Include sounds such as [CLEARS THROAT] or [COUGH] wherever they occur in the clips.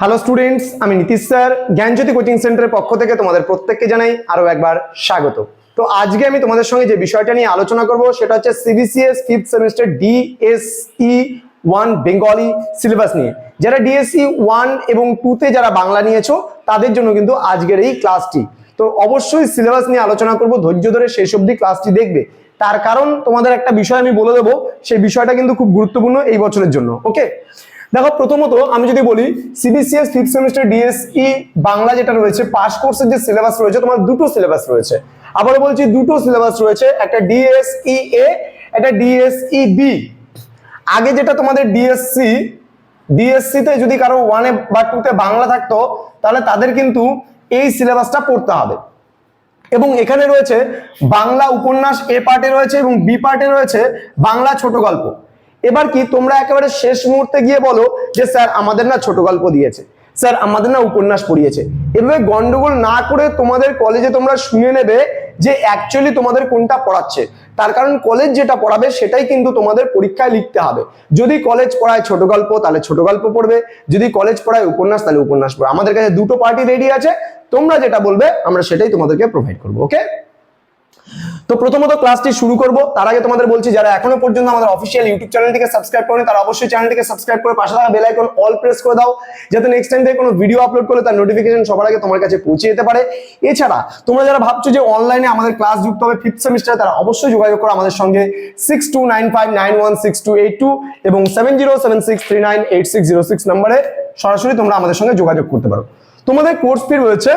Hello students আমি Nitish sir, জ্ঞানজ্যোতি coaching সেন্টারের পক্ষ থেকে তোমাদের প্রত্যেককে জানাই আরও একবার স্বাগত। তো আজকে আমি তোমাদের সঙ্গে যে বিষয়টা নিয়ে আলোচনা করব, সেটা হচ্ছে CBCS fifth semester DSE one Bengali syllabus নিয়ে। যারা ডিএসই ওয়ান এবং টুতে যারা বাংলা নিয়েছো, তাদের জন্য কিন্তু আজকের এই ক্লাসটি তো অবশ্যই সিলেবাস নিয়ে আলোচনা করব, ধৈর্য ধরে শেষ অবধি ক্লাসটি দেখবে। তার কারণ তোমাদের একটা বিষয় আমি বলে দেবো, সেই বিষয়টা কিন্তু খুব গুরুত্বপূর্ণ এই বছরের জন্য ওকে দেখো প্রথমত আমি যদি বলি CBCS fifth semester DSE Bangla যেটা রয়েছে পাস কোর্সের যে সিলেবাস রয়েছে, তোমার দুটো সিলেবাস রয়েছে। আবারও বলছি, দুটো সিলেবাস রয়েছে, একটা ডিএসই এ একটা ডিএসই বি আগে যেটা তোমাদের ডিএসসি ডিএসসি তে যদি কারও ওয়ানে বা টুতে বাংলা থাকতো, তাহলে তাদের কিন্তু এই সিলেবাসটা পড়তে হবে। এবং এখানে রয়েছে, বাংলা উপন্যাস এ পার্টে রয়েছে এবং বি পার্টে রয়েছে, বাংলা ছোট গল্প। এবার কি তোমরা একেবারে শেষ মুহূর্তে গিয়ে বলো যে স্যার আমাদের না ছোট গল্প দিয়েছে। স্যার আমাদের না উপন্যাস পড়িয়েছে। এভাবে গন্ডগোল না করে তোমাদের কলেজে তোমরা শুনে নেবে যে অ্যাকচুয়ালি তোমাদের কোনটা পড়াচ্ছে। তার কারণ কলেজ যেটা পড়াবে সেটাই কিন্তু তোমাদের পরীক্ষায় লিখতে হবে। যদি কলেজ পড়ায় ছোট গল্প, তাহলে ছোট গল্প পড়বে। যদি কলেজ পড়ায় উপন্যাস, তাহলে উপন্যাস পড়বে। আমাদের কাছে দুটো পার্টি রেডি আছে। তোমরা যেটা বলবে, আমরা সেটাই তোমাদেরকে প্রোভাইড করব ওকে তো প্রথমত ক্লাসটি শুরু করব। তার আগে তোমাদের বলছি, যারা এখনও পর্যন্ত আমাদের অফিসিয়াল ইউটিউব চ্যানেলটিকে সাবস্ক্রাইব করেন, তারা অবশ্যই চ্যানেলটিকে সাবস্ক্রাইব করে পাশে থাকা বেল আইকন অল প্রেস করে দাও, যাতে নেক্সট টাইম থেকে কোনো ভিডিও আপলোড করলে তার নোটিফিকেশন সবার আগে তোমার কাছে পৌঁছে যেতে পারে। এছাড়া, তোমরা যারা ভাবছ যে অনলাইনে আমাদের ক্লাস যুক্ত হবে ফিফথ সেমিস্টারে তারা অবশ্যই যোগাযোগ করো আমাদের সঙ্গে six two nine five nine one six two eight two এবং seven zero seven six three nine eight six zero six নাম্বারে সরাসরি তোমরা আমাদের সঙ্গে যোগাযোগ করতে পারো। তোমাদের কোর্স ফি রয়েছে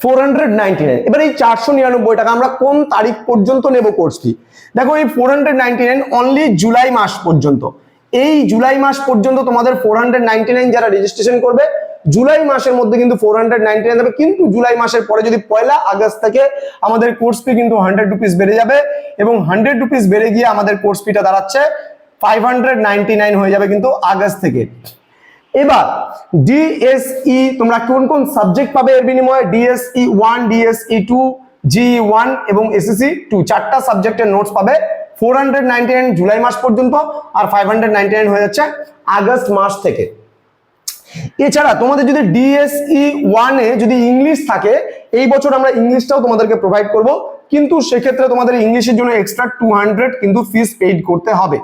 ফোর হান্ড্রেড নাইনটি নাইন এবার এই চারশো নিরানব্বই টাকা আমরা কোন তারিখ পর্যন্ত নেব কোর্স ফি দেখো, এই four hundred ninety nine only July মাস পর্যন্ত। এই জুলাই মাস পর্যন্ত তোমাদের ফোর হান্ড্রেড নাইনটি নাইন যারা রেজিস্ট্রেশন করবে, জুলাই মাসের মধ্যে কিন্তু ফোর হান্ড্রেড নাইনটি নাইন দেবে কিন্তু জুলাই মাসের পরে যদি পয়লা আগস্ট থেকে আমাদের কোর্স ফি কিন্তু হান্ড্রেড রুপিস বেড়ে যাবে এবং হান্ড্রেড রুপিস বেড়ে গিয়ে আমাদের কোর্স ফিটা দাঁড়াচ্ছে ফাইভ হান্ড্রেড নাইনটি নাইন হয়ে যাবে কিন্তু আগস্ট থেকে। এবার ডিএসই তোমরা কোন কোন সাবজেক্ট পাবে এর বিনিময়ে? DSE one DSE two G one এবং এসএসসি টু চারটা সাবজেক্টের নোটস পাবে। ফোর হান্ড্রেড নাইন জুলাই মাস পর্যন্ত আর ফাইভ হান্ড্রেড নাইন হয়ে যাচ্ছে আগস্ট মাস থেকে। এছাড়া তোমাদের যদি ডিএসই ওয়ানে যদি ইংলিশ থাকে, এই বছর আমরা ইংলিশটাও তোমাদেরকে প্রোভাইড করব। কিন্তু সেক্ষেত্রে তোমাদের ইংলিশের জন্য এক্সট্রা টু হান্ড্রেড কিন্তু ফিস পেইড করতে হবে।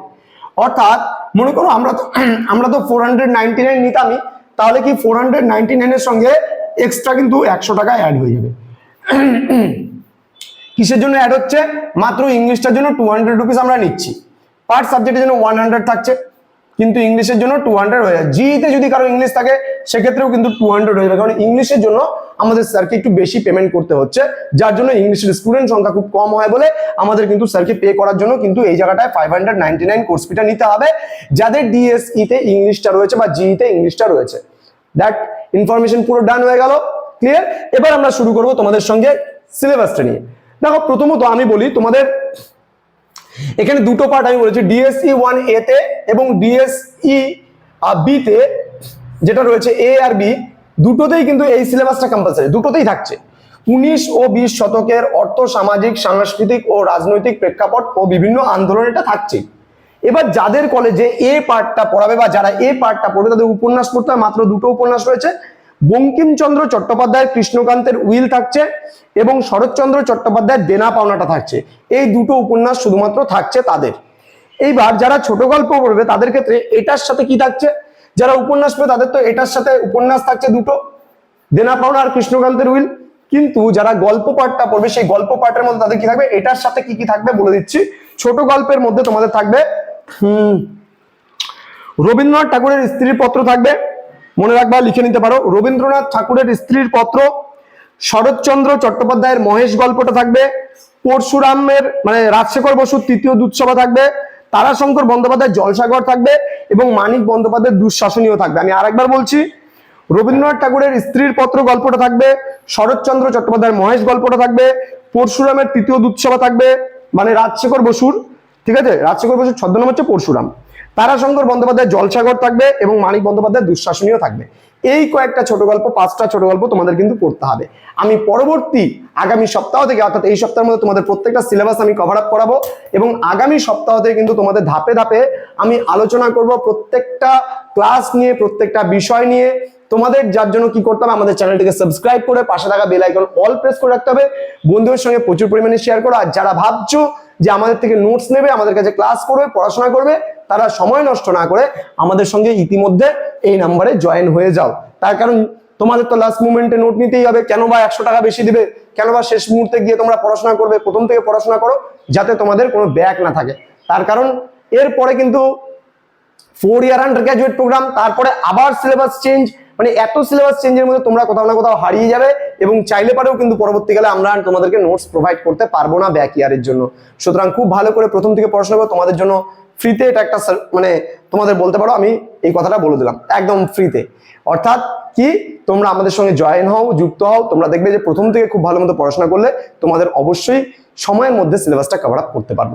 অর্থাৎ মনে করো আমরা তো [CLEARS THROAT] আমরা তো ফোর হান্ড্রেড নাইনটি নাইন নিতামই, তাহলে কি ফোর হান্ড্রেড নাইনটি নাইনের সঙ্গে এক্সট্রা কিন্তু একশো টাকা অ্যাড হয়ে যাবে। [CLEARS THROAT] কিসের জন্য অ্যাড হচ্ছে? মাত্র ইংলিশটার জন্য টু হান্ড্রেড রুপিস আমরা নিচ্ছি। পার সাবজেক্টের জন্য ওয়ান হান্ড্রেড থাকছে, কিন্তু ইংলিশের জন্য টু হান্ড্রেড হয়ে যায়। জিতে যদি কারও ইংলিশ থাকে সেক্ষেত্রেও কিন্তু টু হান্ড্রেড হয়ে যাবে। কারণ ইংলিশের জন্য আমাদের স্যারকে একটু বেশি পেমেন্ট করতে হচ্ছে। যার জন্য ইংলিশের স্টুডেন্ট সংখ্যা খুব কম হয় বলে আমাদের কিন্তু স্যারকে পে করার জন্য কিন্তু এই জায়গাটায় five hundred ninety nine course ফিটা নিতে হবে। যাদের ডিএসইতে ইংলিশটা রয়েছে বা জিইতে ইংলিশটা রয়েছে। দ্যাট ইনফরমেশন পুরো ডান হয়ে গেল। ক্লিয়ার এবার আমরা শুরু করব তোমাদের সঙ্গে সিলেবাসটা নিয়ে। দেখো, প্রথমত আমি বলি তোমাদের, এখানে দুটো পার্ট আমি বলেছি। ডিএসই ওয়ান এ তে এবং ডিএসই বি তে যেটা রয়েছে এ আর বি দুটোতেই কিন্তু এই সিলেবাসটা কম্পালসারি দুটোতেই থাকছে। উনিশ ও বিশ শতকের অর্থ, সামাজিক, সাংস্কৃতিক ও রাজনৈতিক প্রেক্ষাপট ও বিভিন্ন আন্দোলন এটা থাকছেই এবার যাদের কলেজে এ পার্টটা পড়াবে বা যারা এ পার্টটা পড়বে, তাদের উপন্যাস পড়তে হয়। মাত্র দুটো উপন্যাস রয়েছে। বঙ্কিমচন্দ্র চট্টোপাধ্যায়ের কৃষ্ণকান্তের উইল থাকছে এবং শরৎচন্দ্র চট্টোপাধ্যায়ের দেনা পাওনাটা থাকছে। এই দুটো উপন্যাস শুধুমাত্র থাকছে তাদের। এইবার যারা ছোট গল্প পড়বে, তাদের ক্ষেত্রে এটার সাথে কি থাকছে? যারা উপন্যাস পড়বে তাদের তো এটার সাথে উপন্যাস থাকছে দুটো। দেনা পাওনা আর কৃষ্ণকান্তের উইল। কিন্তু যারা গল্প পাঠটা পড়বে, সেই গল্প পাঠের মধ্যে তাদের কি থাকবে? এটার সাথে কি কি থাকবে বলে দিচ্ছি। ছোট গল্পের মধ্যে তোমাদের থাকবে, হুম, রবীন্দ্রনাথ ঠাকুরের স্ত্রীর পত্র থাকবে। মনে রাখবা, লিখে নিতে পারো। রবীন্দ্রনাথ ঠাকুরের স্ত্রীর পত্র, শরৎচন্দ্র চট্টোপাধ্যায়ের মহেশ গল্পটা থাকবে। পরশুরামের মানে রাজশেখর বসুর তৃতীয় দুঃসভা থাকবে। তারাশঙ্কর বন্দ্যোপাধ্যায়ের জলসাগর থাকবে। এবং মানিক বন্দ্যোপাধ্যায়ের দুঃশাসনীয় থাকবে। আমি আরেকবার বলছি, রবীন্দ্রনাথ ঠাকুরের স্ত্রীর পত্র গল্পটা থাকবে, শরৎচন্দ্র চট্টোপাধ্যায়ের মহেশ গল্পটা থাকবে, পরশুরামের তৃতীয় দুঃসভা থাকবে মানে রাজশেখর বসুর, ঠিক আছে? রাজশেখর বসুর ছদ্মনাম হচ্ছে পরশুরাম। তারাশঙ্কর বন্দ্যোপাধ্যায়ের জলসাগর থাকবে এবং মানিক বন্দ্যোপাধ্যায়ের দুঃশাসনীয় থাকবে। এই কয়েকটা ছোট গল্প, পাঁচটা ছোট গল্প তোমাদের কিন্তু পড়তে হবে। আমি পরবর্তী আগামী সপ্তাহ থেকে, অর্থাৎ এই সপ্তাহের মধ্যে তোমাদের প্রত্যেকটা সিলেবাস আমি কভার আপ করাবো এবং আগামী সপ্তাহ থেকে কিন্তু তোমাদের ধাপে ধাপে আমি আলোচনা করব প্রত্যেকটা ক্লাস নিয়ে, প্রত্যেকটা বিষয় নিয়ে। তোমাদের যার জন্য কি করতে হবে, আমাদের চ্যানেলটিকে সাবস্ক্রাইব করে পাশে থাকা বেল আইকন অল প্রেস করে রাখতে হবে। বন্ধুদের সঙ্গে প্রচুর পরিমাণে শেয়ার করো। আর যারা ভাবছ যে আমাদের থেকে নোটস নেবে, আমাদের কাছে ক্লাস করবে, পড়াশোনা করবে, তারা সময় নষ্ট না করে আমাদের সঙ্গে ইতিমধ্যে এই নাম্বারে জয়েন হয়ে যাও। তার কারণ তোমাদের তো লাস্ট মুমেন্টে নোট নিতেই হবে, কেন বা একশো টাকা বেশি দিবে, কেন বা শেষ মুহূর্তে গিয়ে তোমরা পড়াশোনা করবে, প্রথম থেকে পড়াশোনা করো, যাতে তোমাদের কোনো ব্যাক না থাকে। তার কারণ এরপরে কিন্তু four year undergraduate programme তারপরে আবার সিলেবাস চেঞ্জ মানে এত সিলেবাস চেঞ্জের মধ্যে তোমরা কোথাও না কোথাও হারিয়ে যাবে এবং চাইলে পারেও কিন্তু পরবর্তীকালে আমরা তোমাদেরকে নোটস প্রোভাইড করতে পারব না ব্যাক ইয়ারের জন্য। সুতরাং খুব ভালো করে প্রথম থেকে পড়াশোনা করো, তোমাদের জন্য ফ্রিতে এটা একটা মানে তোমাদের বলতে পারো, আমি এই কথাটা বলে দিলাম, একদম ফ্রিতে অর্থাৎ কি? তোমরা আমাদের সঙ্গে জয়েন হও, যুক্ত হও, তোমরা দেখবে যে প্রথম থেকে খুব ভালো মতো পড়াশোনা করলে তোমাদের অবশ্যই সময়ের মধ্যে সিলেবাসটা কভার আপ করতে পারব।